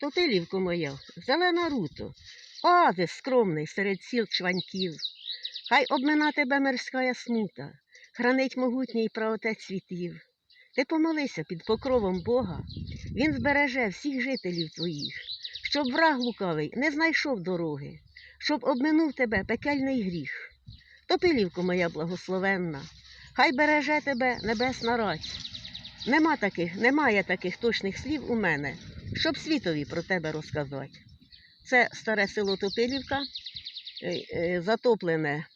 Топилівко моя, зелена руто, оазис скромний серед сіл чваньків. Хай обмина тебе мирська смута, хранить могутній праотець світів. Ти помолися під покровом Бога, він збереже всіх жителів твоїх, щоб враг лукавий не знайшов дороги, щоб обминув тебе пекельний гріх. Топилівко моя благословенна, хай береже тебе небесна рать. Нема таких, немає таких точних слів у мене, щоб світові про тебе розказати. Це старе село Топилівка, е, е, затоплене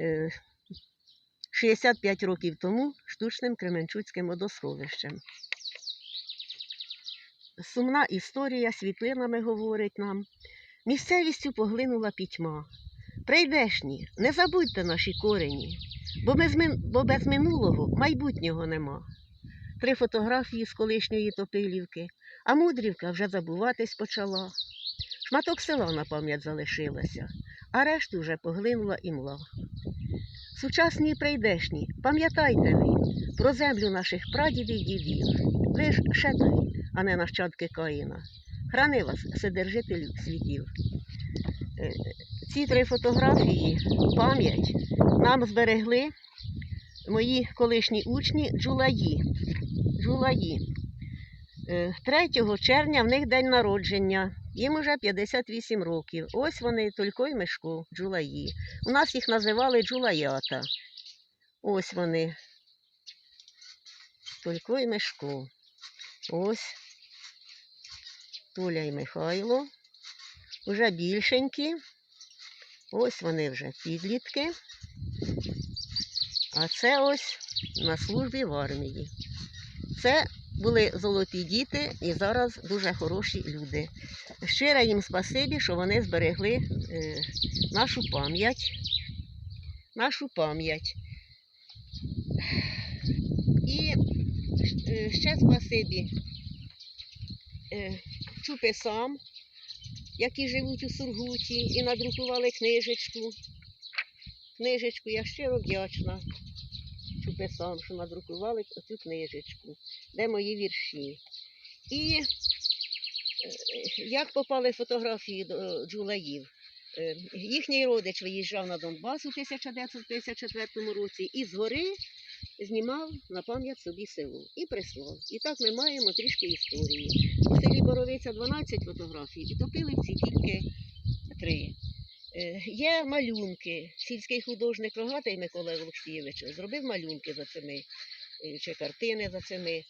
е, 65 років тому штучним Кременчуцьким водосховищем. Сумна історія світлинами говорить нам. Місцевістю поглинула пітьма. Прийдешні, не забудьте наші корені, бо без минулого майбутнього нема. Три фотографії з колишньої Топилівки, а Мудрівка вже забуватись почала. Шматок села на пам'ять залишилася, а решту вже поглинула імла. Сучасні і прийдешні, пам'ятайте ви про землю наших прадідів і дідів. Ви ж шетові, а не нащадки Каїна. Храни вас, Вседержителю світів. Е, Ці три фотографії, пам'ять, нам зберегли мої колишні учні джулаї. Джулаї. Е, 3 червня в них день народження. Їм уже 58 років. Ось вони, Только й Мишко, джулаї. У нас їх називали джулаята. Ось вони. Только й Мишко. Ось Толя і Михайло. Уже більшенькі. Ось вони вже підлітки. А це ось на службі в армії. Це були золоті діти і зараз дуже хороші люди. Щире їм спасибі, що вони зберегли е, нашу пам'ять. Нашу пам'ять. І е, ще спасибі е, чупесам, які живуть у Сургуті і надрукували книжечку. Книжечку я щиро вдячна чупесам, що надрукували цю книжечку, де мої вірші. І е, як попали фотографії до джулаїв? Е, Їхній родич виїжджав на Донбас у 1954 році і згори знімав на пам'ять собі село і прислав. І так ми маємо трішки історії. У селі Боровиця 12 фотографій, і топилівці тільки три. Е, Є малюнки. Сільський художник Рогатий Микола Олексійович зробив малюнки за цими, е, чи картини за цими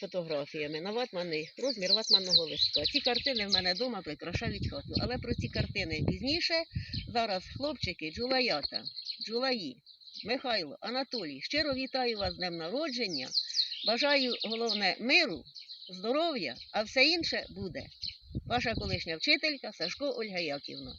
фотографіями на ватмани, розмір ватманного листка. Ці картини в мене вдома прикрашають хату. Але про ці картини пізніше. Зараз хлопчики, джулаята, джулаї, Михайло, Анатолій, щиро вітаю вас з днем народження. Бажаю головне миру, здоров'я, а все інше буде. Ваша колишня вчителька Сашко Ольга Яківна.